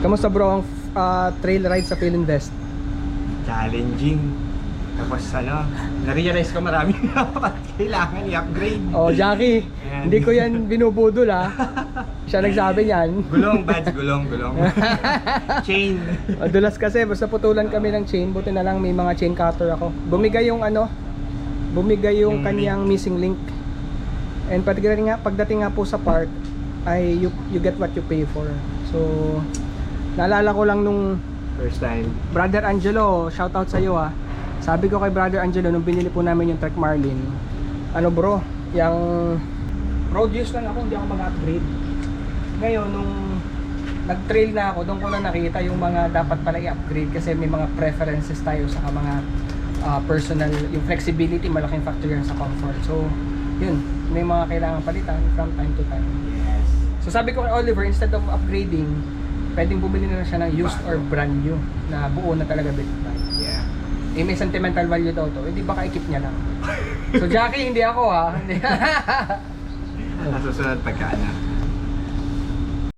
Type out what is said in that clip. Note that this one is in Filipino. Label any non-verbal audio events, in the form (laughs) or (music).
Kamusta bro ang ah, trail ride sa Philinvest? Challenging. Tapos ano, na-realize ko marami (laughs) dapat kailangan i-upgrade. Oh, Jackie, Ayan. hindi ko yan binubudol ah. Siya nagsabi niyan. Gulong, badge, (laughs) gulong, gulong. Chain. Madulas kasi, basta putulan kami ng chain, buti na lang may mga chain cutter ako. Bumigay yung ano, bumigay yung Yung kanyang missing link. And pagdating nga, pagdating nga po sa park, ay you, you get what you pay for. So, naalala ko lang nung First time. Brother Angelo, shoutout sa iyo ah. Sabi ko kay Brother Angelo nung binili po namin yung Trek Marlin. Ano bro, yung road use lang ako, hindi ako mag-upgrade. Ngayon nung nag-trail na ako, doon ko na nakita yung mga dapat pala i-upgrade kasi may mga preferences tayo sa mga ah, personal, yung flexibility malaking factor yan sa comfort. So, yun, may mga kailangan palitan from time to time. Yes. So sabi ko kay Oliver, instead of upgrading, pwedeng bumili na lang siya ng used or brand new na buo na talaga built by. Yeah. Eh may sentimental value daw to, hindi baka i-keep niya lang. So Jackie, hindi ako ha. (laughs) Hindi. (laughs) Sa susunod pagka ano.